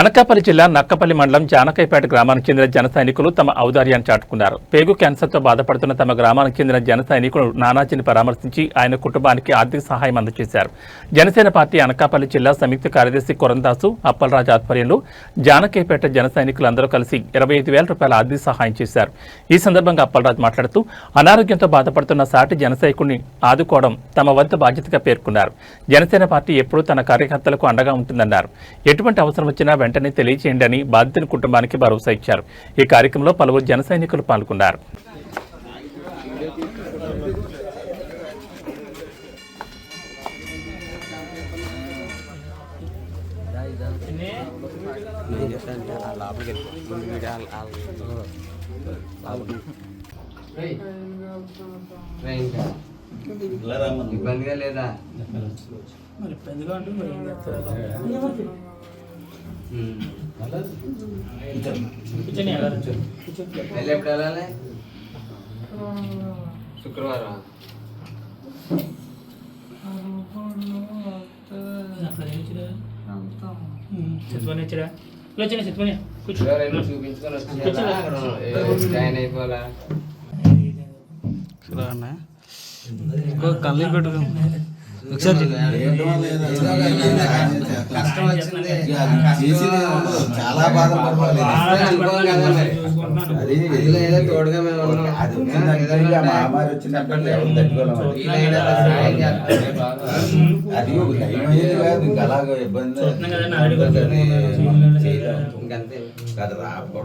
అనకాపల్లి జిల్లా నక్కపల్లి మండలం జానకైపేట గ్రామానికి చెందిన జన సైనికులు తమ ఔదార్యాన్ని చాటుకున్నారు. పేగు క్యాన్సర్తో బాధపడుతున్న తమ గ్రామానికి చెందిన జన సైనికులు నానాజీని పరామర్శించి ఆయన కుటుంబానికి ఆర్థిక సహాయం అందజేశారు. జనసేన పార్టీ అనకాపల్లి జిల్లా సంయుక్త కార్యదర్శి కొరందాసు అప్పలరాజు ఆధ్వర్యంలో జానకైపేట జన సైనికులందరూ కలిసి ఇరవై ఐదు వేల రూపాయల ఆర్థిక సహాయం చేశారు. ఈ సందర్భంగా అప్పలరాజు మాట్లాడుతూ అనారోగ్యంతో బాధపడుతున్న సాటి జన సైనికుడిని ఆదుకోవడం తమ వంతు బాధ్యతగా పేర్కొన్నారు. జనసేన పార్టీ ఎప్పుడూ తన కార్యకర్తలకు అండగా ఉంటుందన్నారు. ఎటువంటి అవసరం వచ్చినా వెంటనే తెలియచేయండి అని బాధితుని కుటుంబానికి భరోసా ఇచ్చారు. ఈ కార్యక్రమంలో పలువురు జన సైనికులు పాల్గొన్నారు. ఇబ్బందిగా లేదా? మరి పెద్దగా అంటే ఎప్పుడు వెళ్ళాలి శుక్రవారం? ఇలా చిన్న చిత్తుమని. కూర్చో. కళ్ళు పెట్టుకో ఒకసారి కష్టం వచ్చింది. చాలా బాధపడాలి. అది ఏదో తోడుగా మేము ఉన్నాం. అది ఇక మహమ్మారి వచ్చినప్పుడు ఎవరు అది. ఒక దైవం అయ్యేది కాదు ఇంకా అలాగ ఇబ్బంది. ఇంకంతే. కదా రాకూడదు